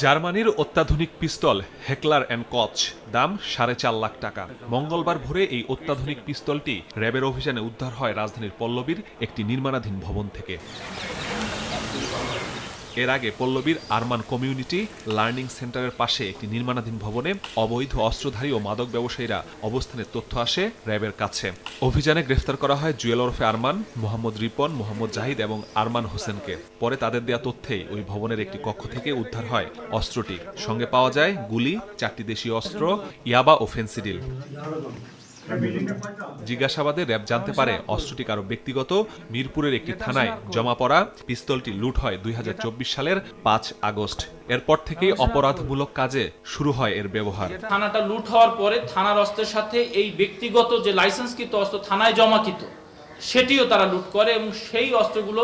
জার্মানির অত্যাধুনিক পিস্তল Heckler and কচ, দাম সাড়ে চার লাখ টাকা। মঙ্গলবার ভোরে এই অত্যাধুনিক পিস্তলটি র্যাবের অভিযানে উদ্ধার হয় রাজধানীর পল্লবীর একটি নির্মাণাধীন ভবন থেকে। এর আগে পল্লবীর আরমান কমিউনিটি লার্নিং সেন্টারের পাশে একটি নির্মাণাধীন ভবনে অবৈধ অস্ত্রধারী ও মাদক ব্যবসায়ীরা অবস্থানের তথ্য আসে র্যাবের কাছে। অভিযানে গ্রেফতার করা হয় জুয়েল ওরফে আরমান, মোহাম্মদ রিপন, মোহাম্মদ জাহিদ এবং আরমান হোসেনকে। পরে তাদের দেয়া তথ্যেই ওই ভবনের একটি কক্ষ থেকে উদ্ধার হয় অস্ত্রটি। সঙ্গে পাওয়া যায় গুলি, চারটি দেশীয় অস্ত্র, ইয়াবা ও ফেন্সিডিল। জিজ্ঞাসাবাদে র্যাব জানতে পারে, অস্ত্রটি কারও ব্যক্তিগত। মিরপুরের একটি থানায় জমা পড়া পিস্তলটি লুট হয় দুই সালের পাঁচ আগস্ট। এরপর থেকেই অপরাধমূলক কাজে শুরু হয় এর ব্যবহার। থানাটা লুট হওয়ার পরে থানার অস্ত্রের সাথে এই ব্যক্তিগত যে লাইসেন্সকৃত অস্ত্র থানায় জমাকৃত, সেটিও তারা লুট করে এবং সেই অস্ত্রগুলো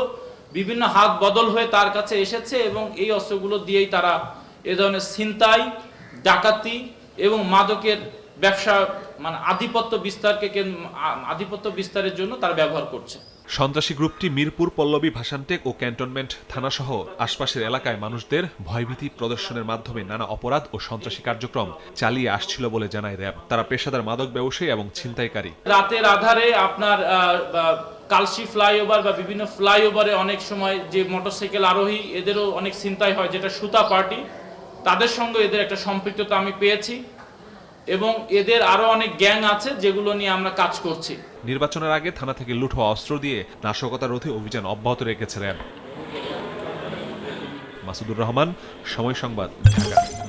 বিভিন্ন হাত বদল হয়ে তার কাছে এসেছে এবং এই অস্ত্রগুলো দিয়েই তারা এ ধরনের ছিনতাই, ডাকাতি এবং মাদকের ব্যবসা মানে আধিপত্য বিস্তারকে আধিপত্য বিস্তারের জন্য তারা ব্যবহার করছে। সন্ত্রাসী গ্রুপটি মিরপুর পল্লবী ভাষানটেক ও ক্যান্টনমেন্ট থানাসহ আশপাশের এলাকায় মানুষদের ভয়ভীতি প্রদর্শনের মাধ্যমে নানা অপরাধ ও সন্ত্রাসী কার্যক্রম চালিয়ে আসছিল বলে জানায় র্যাব। তারা পেশাদার মাদক ব্যবসায়ী এবং ছিনতাইকারী। রাতের আধারে আপনার কালসি ফ্লাইওভার বা বিভিন্ন ফ্লাইওভারে অনেক সময় যে মোটরসাইকেল আরোহী এদেরও অনেক চিন্তাই হয় যেটা সুতা পার্টি। তাদের সঙ্গে এদের একটা সম্পৃক্ততা আমি পেয়েছি। এবং এদের আরও অনেক গ্যাং আছে যেগুলো নিয়ে আমরা কাজ করছি। নির্বাচনের আগে থানা থেকে লুট হওয়া অস্ত্র দিয়ে নাশকতা রোধে অভিযান অব্যাহত রেখেছিলেন। মাসুদুর রহমান, সময় সংবাদ, ঢাকা।